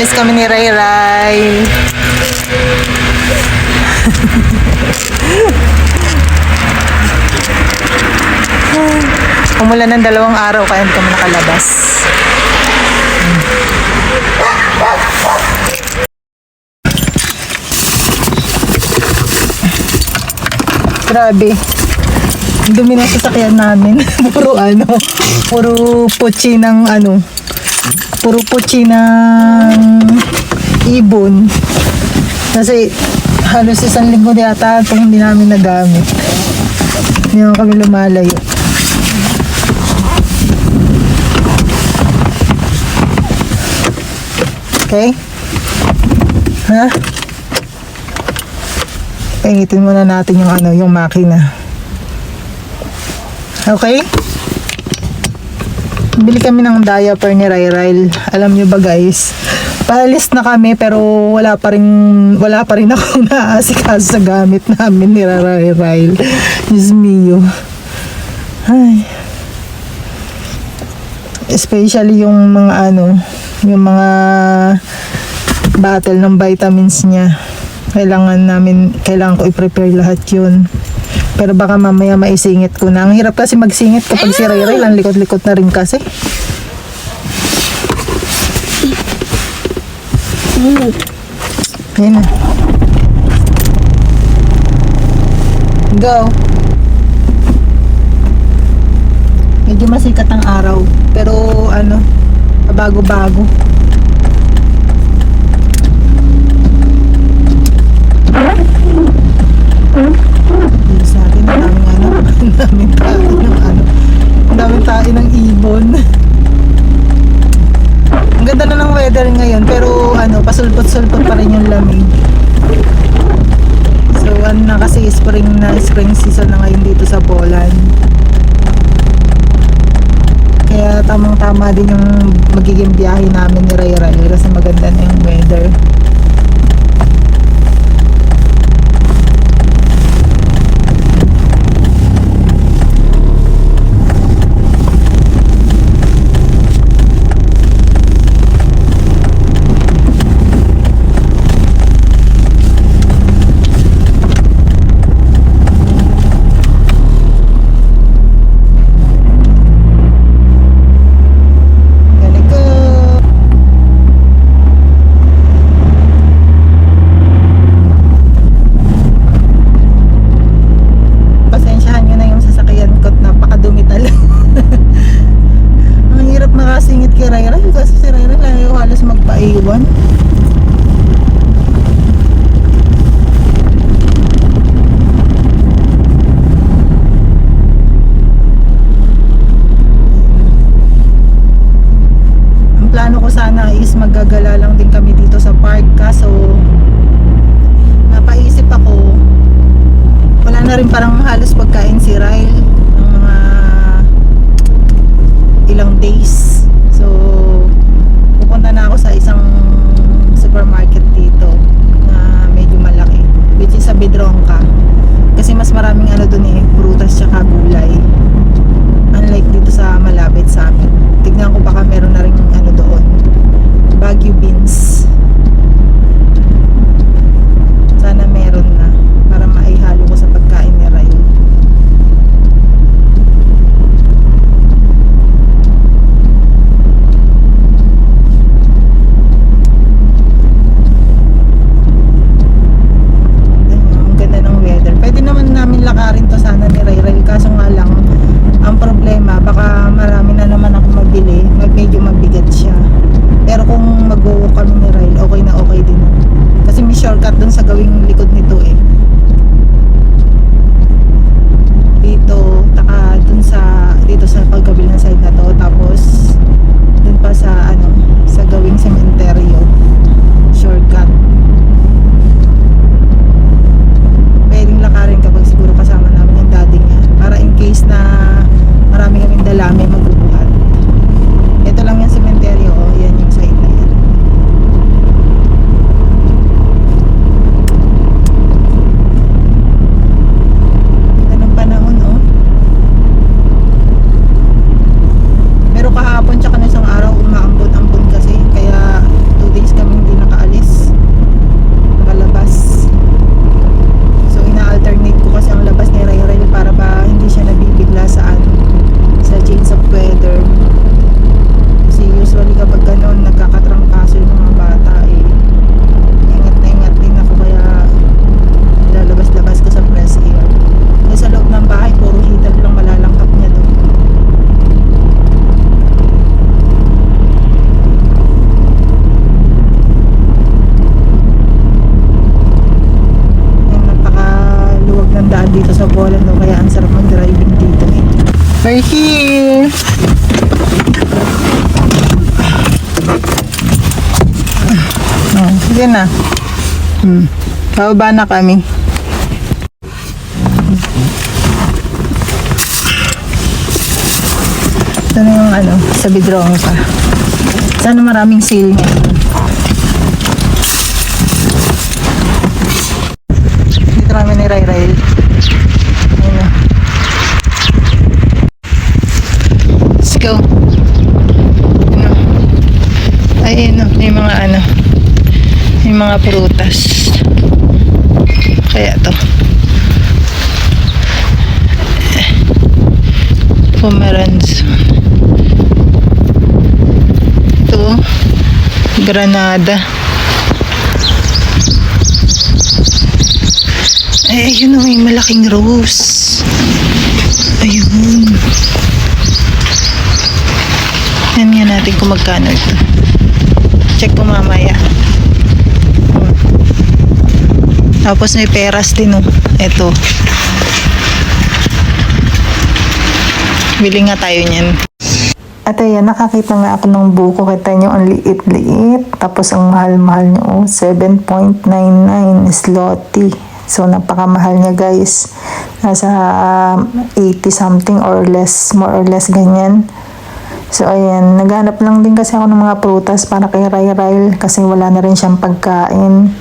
Alis kami ni Ray Ray. Umulan ng dalawang araw kaya hindi kami nakalabas. Grabe. Dumi ng sasakyan namin. puro ano, puro pochi ng ano, puro pochi ng ibon. Kasi halos isang linggo yata itong hindi namin nagamit. Hindi naman kami lumalayo. Okay? Ha? Paingitin muna natin yung ano, yung makina. Okay? Bili kami ng diaper ni Ryryle. Alam nyo ba guys? Paalis na kami pero wala pa rin wala pa rin ako naasikaso sa gamit namin ni Ryryle. Diyos mio. Ay. Especially yung mga ano, yung mga bottle ng vitamins niya. Kailangan namin, kailangan ko i-prepare lahat yun. Pero baka mamaya maisingit ko na. Ang hirap kasi magsingit kapag si Ray Ray, ang likot-likot na rin kasi. Yan na. Go. Medyo masikat ang araw. Pero ano, bago-bago. Akin, ang ano, ang daming tae ng ano, ang daming tae ng ibon. Ang ganda na ng weather ngayon, pero ano, pasulpot-sulpot pa rin yung lamig. So, ano na kasi spring na, spring season na ngayon dito sa Poland. Kaya tamang-tama din yung magiging biyahe namin ni Ray Ray kasi maganda na yung weather. Galing ko. Pasensyahan nyo na yung sasakyan ko at napakadumi talaga. Ang hirap makasingit kay Ray Ray kasi si Ray Ray ayaw halos magpaiwan. Ang plano ko sana is maggagala lang din kami dito sa park. Kaso napaisip ako wala na rin parang halos pagkain si Ryle ng mga ilang days. So pupunta na ako sa isang supermarket dito na medyo malaki which is sa Bidronka kasi mas maraming ano dun eh prutas tsaka gulay. Unlike dito sa malapit sa amin. Tignan ko baka meron na rin ano doon Baguio Bean. Bacolan daw kaya ang sarap ang driving dito eh. We're here! Oh, sige na. Hmm. Pababa na kami. Ito na yung ano, sa bidrong pa. Sana maraming sale niya. Dito kami ni Ray Ray. Mga prutas. Kaya to. Pomeranz. Ito, Granada. Ay, ayun o, may malaking rose. Ayun. Yan nga natin kung magkano ito. Check ko mamaya. Hmm. Tapos may peras din oh. Ito. Bili nga tayo niyan. At ayan, nakakita nga ako ng buko. Kita nyo, ang liit-liit. Tapos ang mahal-mahal nyo, oh, 7.99 zloty. So, napakamahal niya guys. Nasa um, 80 something or less, more or less ganyan. So, ayan. Naghanap lang din kasi ako ng mga prutas para kay Ray Ryle kasi wala na rin siyang pagkain.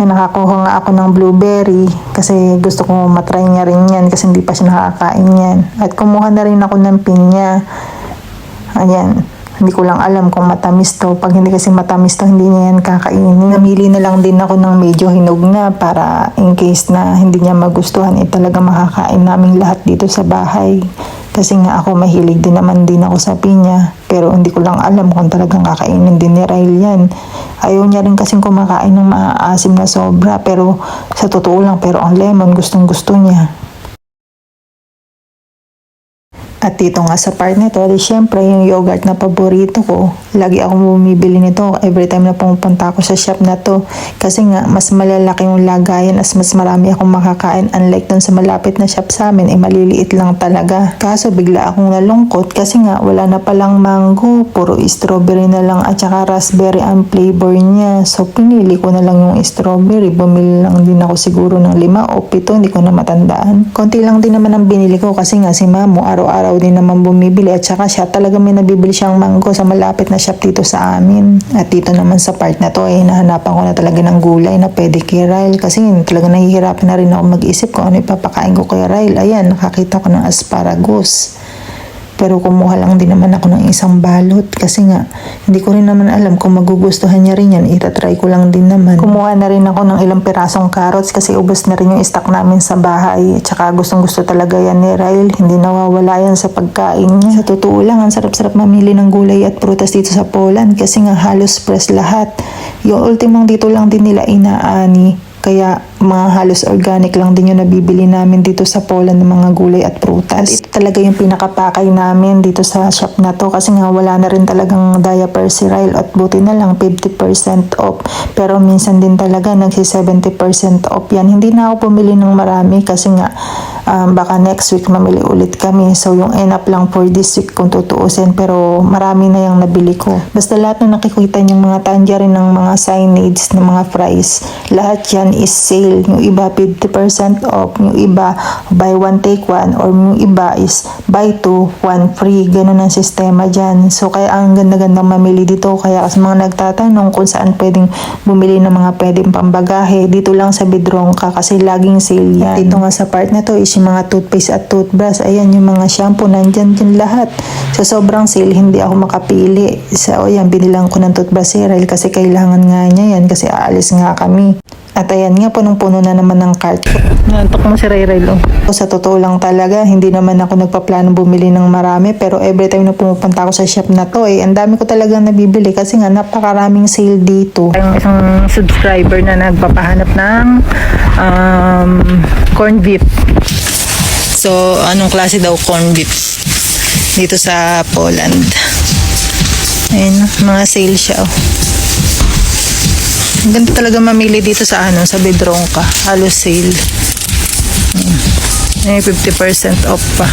Ay, nakakuha nga ako ng blueberry kasi gusto ko matry niya rin yan kasi hindi pa siya nakakain yan. At kumuha na rin ako ng pinya. Ayan. Hindi ko lang alam kung matamis to. Pag hindi kasi matamis to, hindi niya yan kakainin. Namili na lang din ako ng medyo hinog na para in case na hindi niya magustuhan, eh talaga makakain namin lahat dito sa bahay. Kasi nga ako mahilig din naman din ako sa pinya. Pero hindi ko lang alam kung talagang kakainin din ni Ryle yan. Ayaw niya rin kasing kumakain ng maaasim na sobra. Pero sa totoo lang, pero ang lemon gustong gusto niya. At dito nga sa part nito, di syempre yung yogurt na paborito ko. Lagi ako bumibili nito every time na pumupunta ako sa shop na to. Kasi nga, mas malalaki yung lagayan as mas marami akong makakain. Unlike dun sa malapit na shop sa amin, eh maliliit lang talaga. Kaso bigla akong nalungkot kasi nga wala na palang mango. Puro strawberry na lang at saka raspberry ang flavor niya. So pinili ko na lang yung strawberry. Bumili lang din ako siguro ng lima o pito, hindi ko na matandaan. Konti lang din naman ang binili ko kasi nga si mamo araw-araw din naman bumibili at saka siya talaga may nabibili siyang mango sa malapit na shop dito sa amin. At dito naman sa part na to ay nahanapan ko na talaga ng gulay na pwede kay Ryle kasi talaga nahihirapan na rin ako mag-isip kung ano ipapakain ko kay Ryle. Ayan, nakakita ko ng asparagus. Pero kumuha lang din naman ako ng isang balot kasi nga hindi ko rin naman alam kung magugustuhan niya rin yan. Itatry ko lang din naman. Kumuha na rin ako ng ilang pirasong carrots kasi ubos na rin yung stock namin sa bahay. Tsaka gustong gusto talaga yan ni Ryle. Hindi nawawala yan sa pagkain niya. Sa totoo lang, ang sarap-sarap mamili ng gulay at prutas dito sa Poland kasi nga halos fresh lahat. Yung ultimong dito lang din nila inaani. Kaya mga halos organic lang din yung nabibili namin dito sa Poland ng mga gulay at prutas. At ito talaga yung pinakapakay namin dito sa shop na to kasi nga wala na rin talagang diaper Ryle at buti na lang 50% off. Pero minsan din talaga nagsi 70% off yan. Hindi na ako pumili ng marami kasi nga um, baka next week mamili ulit kami. So yung end lang for this week kung tutuusin pero marami na yung nabili ko. Basta lahat na nakikita yung mga tangerine ng mga signage ng mga fries, lahat yan is sale. Yung iba 50% off, yung iba buy one take one or yung iba is buy two, one free. Ganun ang sistema dyan. So kaya ang ganda-gandang mamili dito. Kaya sa mga nagtatanong kung saan pwedeng bumili ng mga pwedeng pambagahe, dito lang sa Bidrongka kasi laging sale yan. Dito nga sa part na to is yung mga toothpaste at toothbrush. Ayan yung mga shampoo, nandyan din lahat. Sa sobrang sale, hindi ako makapili. So, ayan, binilang ko ng toothbrush si Ryle kasi kailangan nga niya yan kasi aalis nga kami. At ayan nga, punong-puno na naman ng cart ko. Nantok mo si Ray Ray lo. Sa totoo lang talaga, hindi naman ako nagpaplano bumili ng marami. Pero every time na pumupunta ako sa shop na to, eh, ang dami ko talagang nabibili kasi nga napakaraming sale dito. Ang isang subscriber na nagpapahanap ng um, corn beef. So, anong klase daw corn beef? Dito sa Poland. Ayun, mga sale siya. Oh. Ganda talaga mamili dito sa ano, sa Bedronka. Halos sale. May 50% off pa.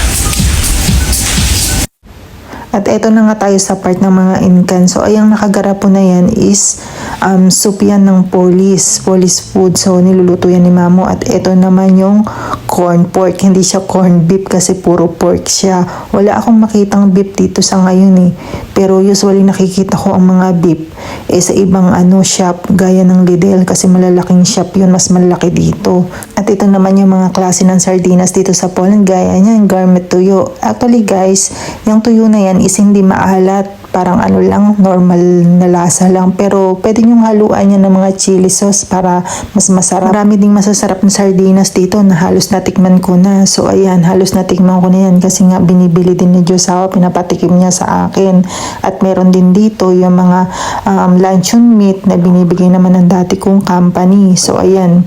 At eto na nga tayo sa part ng mga incan. So, ayang nakagara po na yan is um, soup yan ng police, police food. So, niluluto yan ni Mamo. At ito naman yung corn pork. Hindi siya corn beef kasi puro pork siya. Wala akong makitang beef dito sa ngayon eh. Pero usually nakikita ko ang mga beef eh sa ibang ano shop gaya ng Lidl kasi malalaking shop yun. Mas malaki dito. At ito naman yung mga klase ng sardinas dito sa Poland. Gaya niya, yung garmet tuyo. Actually guys, yung tuyo na yan is hindi maalat parang ano lang, normal na lasa lang. Pero pwede nyong haluan yan ng mga chili sauce para mas masarap. Marami ding masasarap na sardinas dito na halos natikman ko na. So ayan, halos natikman ko na yan kasi nga binibili din ni Josawa, pinapatikim niya sa akin. At meron din dito yung mga um, luncheon meat na binibigay naman ng dati kong company. So ayan,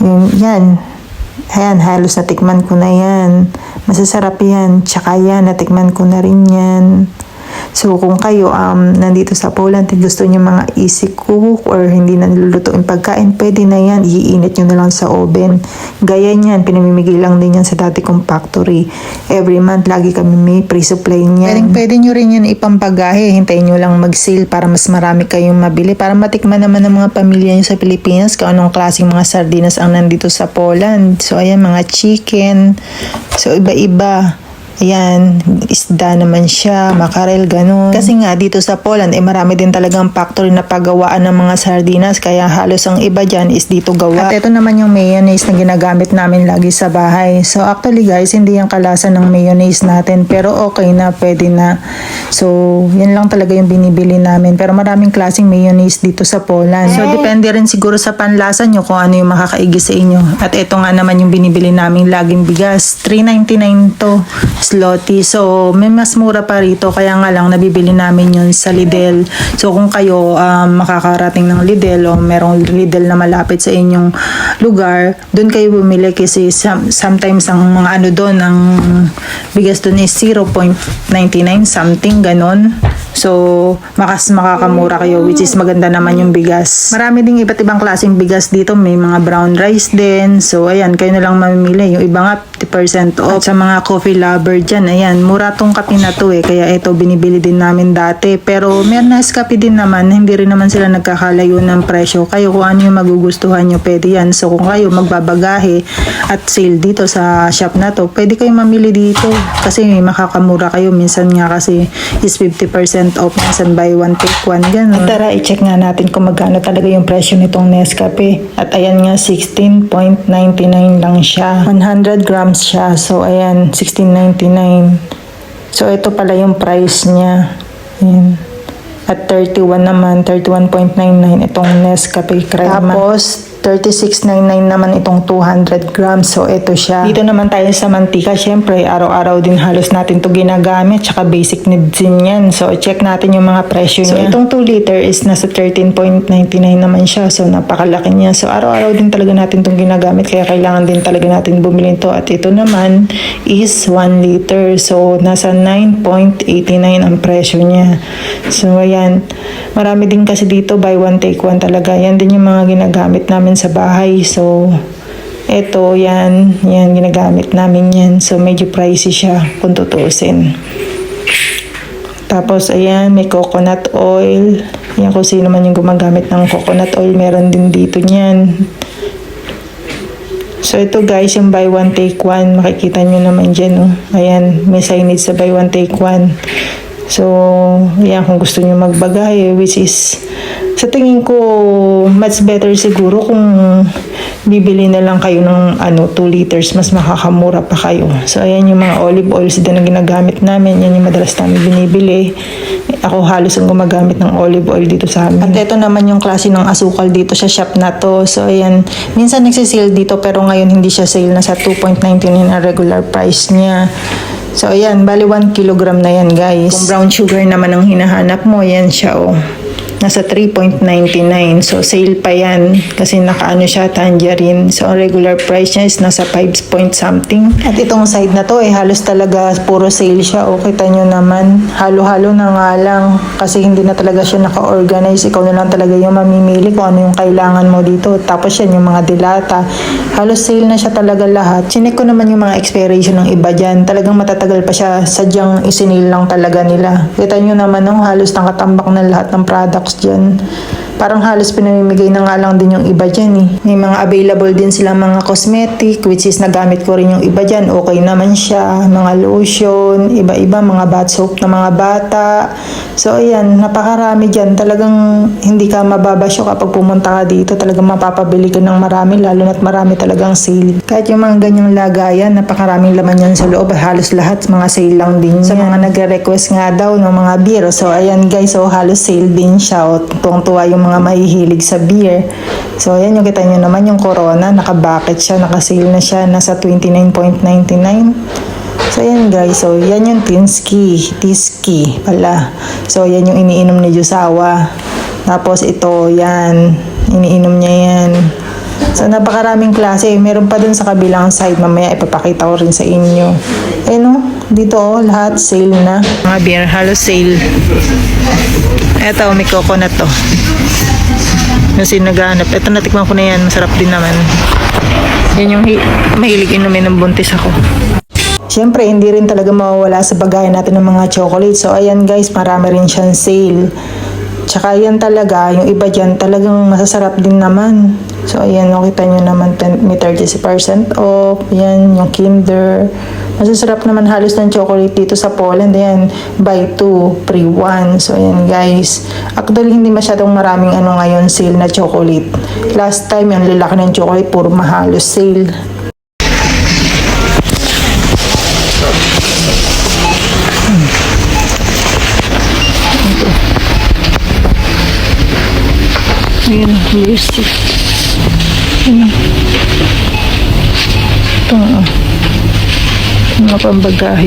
yung, yan, Ayan, halos natikman ko na yan. Masasarap yan. Tsaka yan, natikman ko na rin yan. So, kung kayo um, nandito sa Poland at gusto niyo mga easy cook or hindi na nilulutuin pagkain, pwede na yan. Iinit nyo na lang sa oven. Gaya niyan, pinamimigay lang din yan sa dati kong factory. Every month, lagi kami may pre-supply niyan. Pwede, pwede nyo rin yan ipampagahe. Hintayin nyo lang mag-sale para mas marami kayong mabili. Para matikman naman ng mga pamilya nyo sa Pilipinas kung anong klaseng mga sardinas ang nandito sa Poland. So, ayan, mga chicken. So, iba-iba. Ayan, isda naman siya, makarel, ganun. Kasi nga, dito sa Poland, eh marami din talagang factory na paggawaan ng mga sardinas, kaya halos ang iba dyan is dito gawa. At ito naman yung mayonnaise na ginagamit namin lagi sa bahay. So actually guys, hindi yung kalasa ng mayonnaise natin, pero okay na, pwede na. So, yan lang talaga yung binibili namin. Pero maraming klaseng mayonnaise dito sa Poland. So, depende rin siguro sa panlasa nyo kung ano yung makakaigi sa inyo. At ito nga naman yung binibili naming laging bigas. 3.99 to zloty. So, may mas mura pa rito. Kaya nga lang, nabibili namin yun sa Lidl. So, kung kayo um, makakarating ng Lidl o merong Lidl na malapit sa inyong lugar, doon kayo bumili kasi some- sometimes ang mga ano doon, ang bigas doon is 0.99 something, ganon. So, makas makakamura kayo which is maganda naman yung bigas. Marami ding iba't ibang klaseng bigas dito. May mga brown rice din. So, ayan, kayo na lang mamimili. Yung iba nga 50% off. At sa mga coffee lover dyan, ayan, mura tong kape na to eh. Kaya ito, binibili din namin dati. Pero meron na kape din naman. Hindi rin naman sila nagkakalayo ng presyo. Kayo kung ano yung magugustuhan nyo, pwede yan. So, kung kayo magbabagahe at sale dito sa shop na to, pwede kayong mamili dito. Kasi makakamura kayo. Minsan nga kasi is 50% off. Minsan buy one take one. Ganun. At tara, i-check nga natin kung magkano talaga yung presyo nitong Nescafe. At ayan nga, 16.99 lang siya. 100 grams siya. So, ayan, 16.99. So, ito pala yung price niya. Ayan. At 31 naman, 31.99 itong Nescafe Crema. Tapos, 36.99 naman itong 200 grams. So, ito siya. Dito naman tayo sa mantika. Siyempre, araw-araw din halos natin to ginagamit. Tsaka basic needs din yan. So, check natin yung mga presyo niya. So, itong 2 liter is nasa 13.99 naman siya. So, napakalaki niya. So, araw-araw din talaga natin itong ginagamit. Kaya kailangan din talaga natin bumili ito. At ito naman is 1 liter. So, nasa 9.89 ang presyo niya. So, ayan. Marami din kasi dito buy one take one talaga. Yan din yung mga ginagamit namin sa bahay. So, eto, yan. Yan, ginagamit namin yan. So, medyo pricey siya kung tutuusin. Tapos, ayan, may coconut oil. Yan, kung sino man yung gumagamit ng coconut oil, meron din dito niyan. So, ito guys, yung buy one take one. Makikita nyo naman dyan, oh. Ayan, may signage sa buy one take one. So, yan, kung gusto nyo magbagay, which is, sa tingin ko, much better siguro kung bibili na lang kayo ng ano, 2 liters, mas makakamura pa kayo. So, ayan yung mga olive oils din na ginagamit namin. Yan yung madalas namin binibili. Ako halos ang gumagamit ng olive oil dito sa amin. At ito naman yung klase ng asukal dito sa shop na to. So, ayan. Minsan nagsisale dito pero ngayon hindi siya sale. Nasa 2.99 ang regular price niya. So, ayan. Bali 1 kilogram na yan, guys. Kung brown sugar naman ang hinahanap mo, yan siya, oh nasa 3.99. So, sale pa yan kasi nakaano siya, tangerine. So, ang regular price niya is nasa 5 point something. At itong side na to, eh, halos talaga puro sale siya. O, kita nyo naman, halo-halo na nga lang kasi hindi na talaga siya naka-organize. Ikaw na lang talaga yung mamimili kung ano yung kailangan mo dito. Tapos yan, yung mga dilata. Halos sale na siya talaga lahat. Chinek ko naman yung mga expiration ng iba dyan. Talagang matatagal pa siya. Sadyang isinil lang talaga nila. Kita nyo naman, no, halos nakatambak na lahat ng products dyan. Parang halos pinamimigay na nga lang din yung iba dyan eh. May mga available din silang mga cosmetic which is nagamit ko rin yung iba dyan. Okay naman siya. Mga lotion, iba-iba, mga bath soap na mga bata. So ayan, napakarami dyan. Talagang hindi ka mababasyo kapag pumunta ka dito. Talagang mapapabili ka ng marami lalo na't marami talagang sale. Kahit yung mga ganyang lagayan, napakaraming laman yan sa loob. Halos lahat mga sale lang din Sa mga nagre-request nga daw ng mga beer. So ayan guys, so halos sale din siya. O, tuwang-tuwa yung mga mahihilig sa beer. So ayan yung kita nyo naman yung Corona. Naka-bucket siya, naka-sale na siya. Nasa 29.99. So, ayan guys. So, yan yung Tinsky. Tiski pala. So, yan yung iniinom ni Jusawa. Tapos, ito, yan. Iniinom niya yan. So, napakaraming klase. Meron pa dun sa kabilang side. Mamaya, ipapakita ko rin sa inyo. Eh, no? Dito, oh, lahat sale na. Mga beer, halos sale. Eto, may coconut to. Yung sinaganap. Ito, natikman ko na yan. Masarap din naman. Yan yung hi- mahilig inumin ng buntis ako. Siyempre, hindi rin talaga mawawala sa bagay natin ng mga chocolate. So, ayan guys, marami rin siyang sale. Tsaka yan talaga, yung iba dyan talagang masasarap din naman. So, ayan, nakita nyo naman, 10, may 30% off. Yan, yung Kinder. Masasarap naman halos ng chocolate dito sa Poland. Ayan, buy 2, free 1. So, ayan guys. Actually, hindi masyadong maraming ano ngayon sale na chocolate. Last time, yung lalaki ng chocolate, puro mahalos sale. Ayan, music. Ito, ah. mga pambagahe.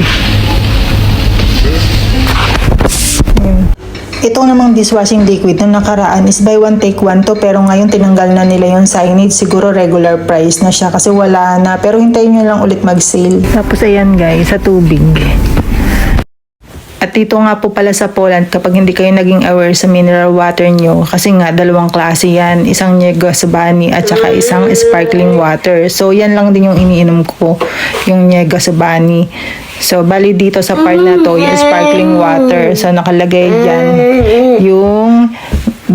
Ito namang dishwashing liquid nung nakaraan is buy one take one to pero ngayon tinanggal na nila yung signage siguro regular price na siya kasi wala na pero hintayin nyo lang ulit mag sale. Tapos ayan guys sa tubig. At dito nga po pala sa Poland, kapag hindi kayo naging aware sa mineral water nyo, kasi nga dalawang klase yan, isang Niegasbani at saka isang sparkling water. So yan lang din yung iniinom ko, yung Niegasbani. So bali dito sa part na to, yung sparkling water. So nakalagay dyan yung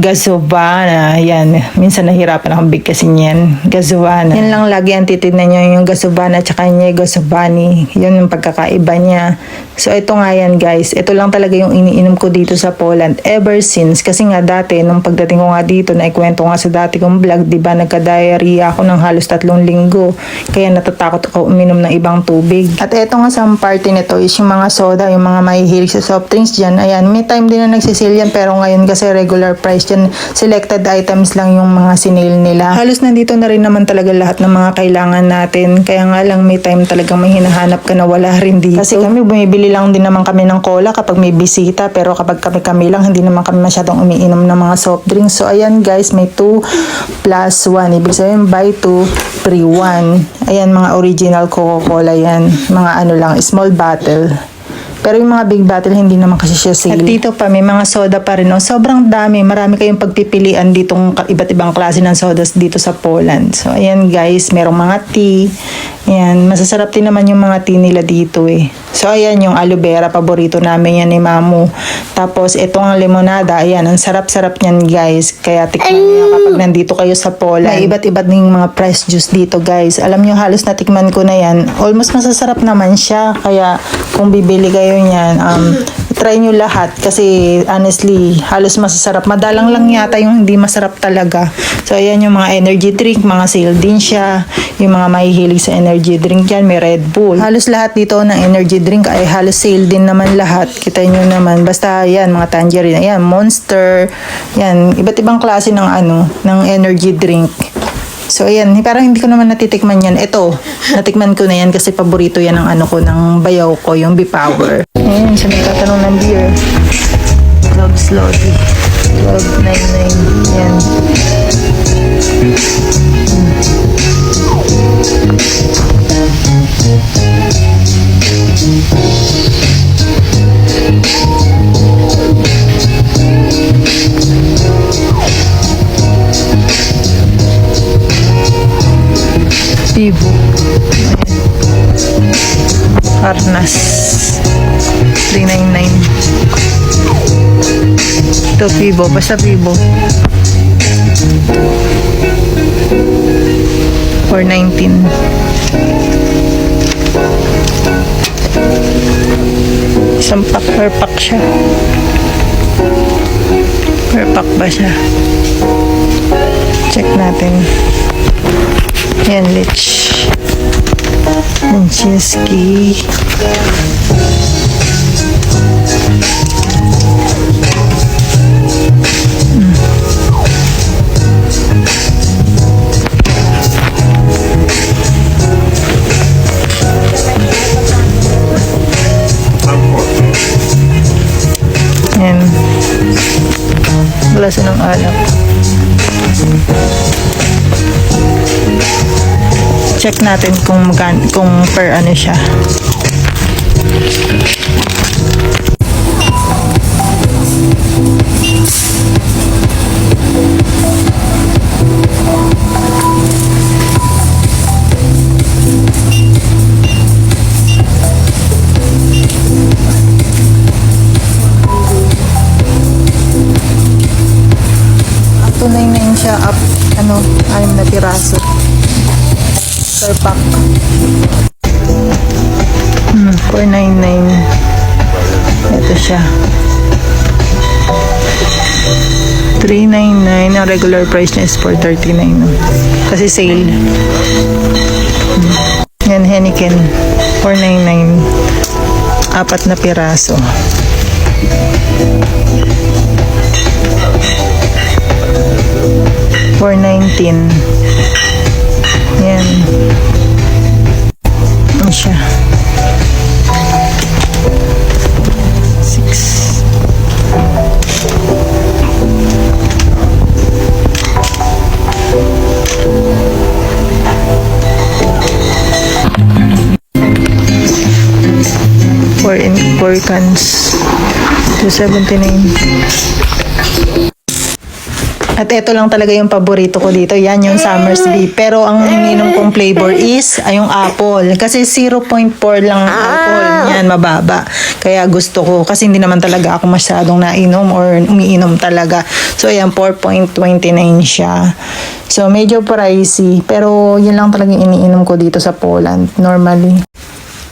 Gazovana. Yan. Minsan nahirapan akong bigkasin yan. Gazovana. Yan lang lagi ang titignan nyo yung Gazovana at saka yung Gazovani. Yun yung pagkakaiba niya. So ito nga yan guys. Ito lang talaga yung iniinom ko dito sa Poland ever since. Kasi nga dati, nung pagdating ko nga dito, naikwento nga sa dati kong vlog, di ba nagka-diarrhea ako ng halos tatlong linggo. Kaya natatakot ako uminom ng ibang tubig. At eto nga sa party nito is yung mga soda, yung mga mahihilig sa soft drinks dyan. Ayan, may time din na nagsisil yan pero ngayon kasi regular price dyan, selected items lang yung mga sinil nila. Halos nandito na rin naman talaga lahat ng mga kailangan natin. Kaya nga lang may time talaga may hinahanap ka na wala rin dito. Kasi kami bumibili lang din naman kami ng cola kapag may bisita pero kapag kami-kami lang hindi naman kami masyadong umiinom ng mga soft drinks. So ayan guys, may 2 plus 1. Ibig sabihin buy 2, free 1. Ayan mga original Coca-Cola yan. Mga ano lang, small bottle. Pero yung mga big bottle, hindi naman kasi siya sale. At dito pa, may mga soda pa rin. Oh. Sobrang dami. Marami kayong pagpipilian ditong iba't ibang klase ng sodas dito sa Poland. So, ayan guys, merong mga tea. Ayan, masasarap din naman yung mga tea nila dito eh. So, ayan yung aloe vera. Paborito namin yan ni Mamu. Tapos, itong ang limonada. Ayan, ang sarap-sarap niyan guys. Kaya tikman niyo kapag nandito kayo sa Poland. May iba't iba't ding mga fresh juice dito guys. Alam niyo halos natikman ko na yan. Almost masasarap naman siya. Kaya, kung bibili kayo niyan, um, try nyo lahat kasi honestly, halos masasarap. Madalang lang yata yung hindi masarap talaga. So, ayan yung mga energy drink, mga sale din siya. Yung mga mahihilig sa energy drink yan, may Red Bull. Halos lahat dito ng energy drink ay halos sale din naman lahat. Kita nyo naman. Basta yan, mga tangerine. Ayan, Monster. Yan, iba't ibang klase ng ano, ng energy drink. So, ayan. Parang hindi ko naman natitikman yan. Ito, natikman ko na yan kasi paborito yan ng ano ko, ng bayaw ko, yung B-Power. Ayan, siya nagtatanong ng beer. Love Slotty. 12.99. Yan. Vivo. Cebu. Arnas. 399. Ito, Vivo. Basta Vivo. 419. Isang pack per pack siya. Per pack ba siya? Check natin. Yan, lich. Mancheski. Yan. Glasa ng alak. Check natin kung magan kung per ano siya. Tunay na yun siya up, ano, anim na piraso. Per pack. Hmm, 499. Ito siya. 399. Ang regular price niya is 439. No? Kasi sale. Hmm. Yan, Henneken. 499. Apat na piraso. Four nineteen. Yan. Ano siya? Six. Four in four cans. 279. At ito lang talaga yung paborito ko dito. Yan yung Summersby. Pero ang ininom kong flavor is ay yung apple. Kasi 0.4 lang ang apple. Yan, mababa. Kaya gusto ko. Kasi hindi naman talaga ako masyadong nainom or umiinom talaga. So, ayan, 4.29 siya. So, medyo pricey. Pero, yun lang talaga yung iniinom ko dito sa Poland. Normally.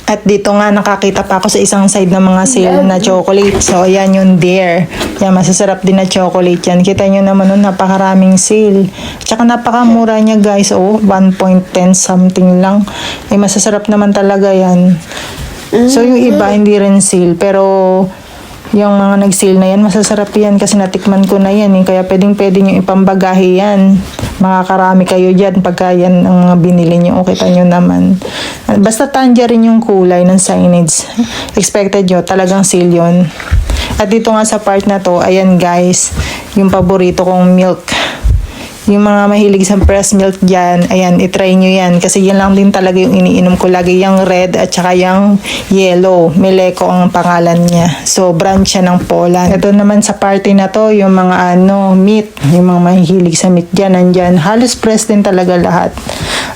At dito nga nakakita pa ako sa isang side ng mga sale na chocolate. So ayan yung there. Yan masasarap din na chocolate yan. Kita nyo naman nun napakaraming sale. Tsaka napakamura niya guys. Oh 1.10 something lang. Eh masasarap naman talaga yan. So yung iba hindi rin sale. Pero yung mga nag-sale na yan, masasarap yan kasi natikman ko na yan eh. Kaya pwedeng pwede nyo ipambagahe yan. Makakarami kayo dyan pagka yan ang mga binili nyo. O kita nyo naman. Basta tangerine yung kulay ng signage. Expected nyo, talagang sale yun. At dito nga sa part na to, ayan guys, yung paborito kong milk. Yung mga mahilig sa breast milk dyan, ayan, itry nyo yan. Kasi yan lang din talaga yung iniinom ko lagi. Yung red at saka yung yellow. Meleko ang pangalan niya. So, brand siya ng Poland. Ito naman sa party na to, yung mga ano, meat. Yung mga mahilig sa meat dyan, nandyan. Halos press din talaga lahat.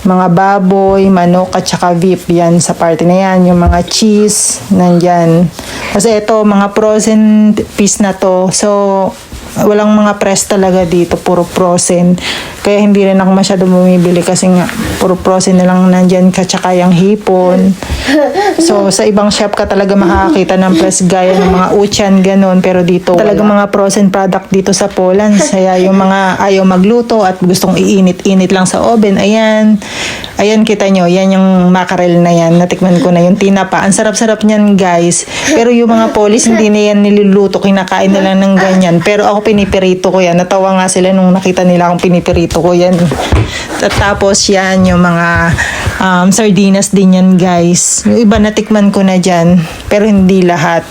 Mga baboy, manok, at saka beef. Yan sa party na yan. Yung mga cheese, nandyan. Kasi ito, mga frozen piece na to. So, walang mga press talaga dito, puro frozen. Kaya hindi rin ako masyado bumibili kasi nga puro frozen na lang nandyan katsaka yung hipon. So sa ibang shop ka talaga makakakita ng press gaya ng mga uchan ganun pero dito talaga mga frozen product dito sa Poland. Kaya yung mga ayaw magluto at gustong iinit-init lang sa oven, ayan. Ayan kita nyo, yan yung mackerel na yan. Natikman ko na yung tinapa. Ang sarap-sarap niyan guys. Pero yung mga polis hindi na yan niluluto, kinakain na lang ng ganyan. Pero ako pinipirito ko yan. Natawa nga sila nung nakita nila akong pinipirito ko yan. At tapos yan, yung mga um, sardinas din yan guys. Yung iba natikman ko na dyan, pero hindi lahat.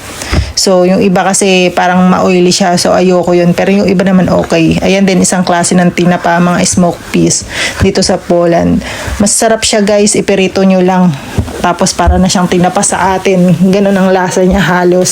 So, yung iba kasi parang ma-oily siya, so ayoko yun. Pero yung iba naman okay. Ayan din, isang klase ng tinapa, mga smoked peas dito sa Poland. Masarap siya guys, ipirito nyo lang. Tapos para na siyang tinapa sa atin. Ganun ang lasa niya halos.